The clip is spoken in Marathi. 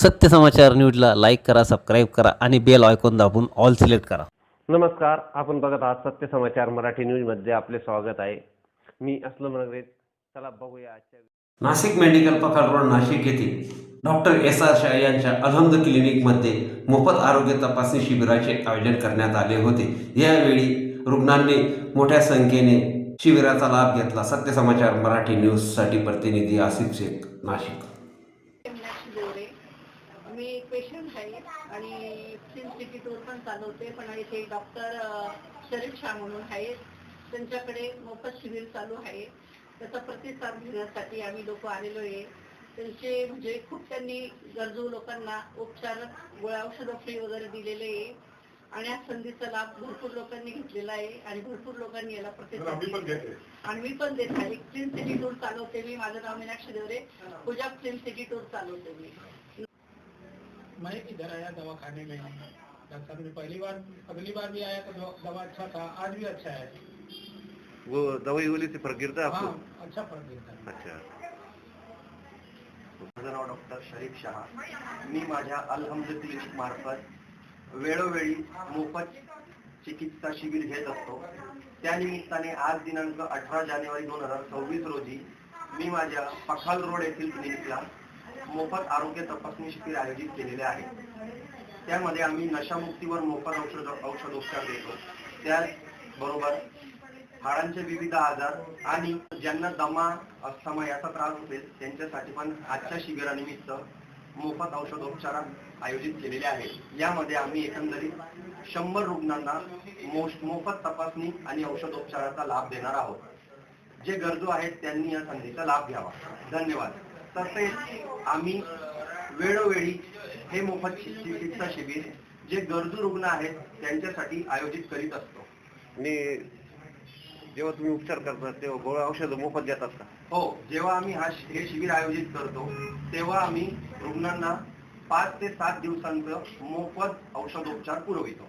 सत्य समाचार न्यूजला लाईक करा सबस्क्राईब करा आणि बेल आयकॉन दाबून ऑल सिलेक्ट करा. नमस्कार आपण बघत आहात सत्य समाचार मराठी न्यूजमध्ये आपले स्वागत आहे. मी असलम नगरे चला बघूया आजच्या नाशिक मेडिकल पखाड रोड नाशिक येथे डॉक्टर एस आर शाह यांच्या अलहमद क्लिनिकमध्ये मोफत आरोग्य तपासणी शिबिराचे आयोजन करण्यात आले होते. यावेळी रुग्णांनी मोठ्या संख्येने शिबिराचा लाभ घेतला. सत्य समाचार मराठी न्यूजसाठी प्रतिनिधी आसिफ शेख नाशिक. मी पेशंट आहे आणि फिल्म सिटी टूर पण चालवते पण इथे डॉक्टर शरीफ शाह म्हणून आहेत. त्यांच्याकडे मोफत शिबिर चालू आहे. त्याचा प्रतिसाद घेण्यासाठी आम्ही लोक आलेलो आहे त्यांचे म्हणजे खूप त्यांनी गरजू लोकांना उपचार गोळ्या औषधं फ्री वगैरे दिलेले आहे. आणि या संधीचा लाभ भरपूर लोकांनी घेतलेला आहे आणि भरपूर लोकांनी याला प्रतिसाद आणि मी पण देत. आहे फिल्म सिटी टूर चालवते मी. माझं नाव Meenakshi Deore. Pooja film city tour चालवते मी. मैं इधर आया दवाखाने में। डॉक्टर ने पहली बार अगली बार भी आया तो दवा- दवा अच्छा था आज भी अच्छा है। वो दवाई गोली से फ़र्क गिरता है हाँ आपको अच्छा फ़र्क देता है। अच्छा। माझं नाव डॉक्टर शरीफ शहा। मी माझ्या अलहमद क्लिनिक मार्फत वेळोवेळी मोफत चिकित्सा शिबिर घेत असतो. त्या निमित्ताने आज दिनांक अठरा जानेवारी दोन हज़ार सव्वीस रोजी मी माझ्या पखाल रोड येथील क्लिनिकला मोफत आरोग्य तपासणी शिबिर आयोजित केलेले आहे. त्यामध्ये आम्ही नशामुक्तीवर मोफत औषध औषधोपचार देतो. त्याचबरोबर हाडांचे विविध आजार आणि ज्यांना दमा अस्थमा याचा त्रास असेल त्यांच्यासाठी पण आजच्या शिबिरानिमित्त मोफत औषधोपचार आयोजित केलेले आहेत. यामध्ये आम्ही एकंदरीत शंभर रुग्णांना मोफत तपासणी आणि औषधोपचाराचा लाभ देणार आहोत. जे गरजू आहेत त्यांनी या संधीचा लाभ घ्यावा. धन्यवाद. तसेच आम्ही वेळोवेळी हे मोफत चिकित्सा शिबिर जे गरजू रुग्ण आहेत त्यांच्यासाठी आयोजित करीत असतो. आणि जेव्हा तुम्ही उपचार करता तेव्हा गोळ्या औषध मोफत देतात का? हो जेव्हा आम्ही हा हे शिबिर आयोजित करतो तेव्हा आम्ही रुग्णांना पाच ते सात दिवसांचं मोफत औषधोपचार पुरवितो.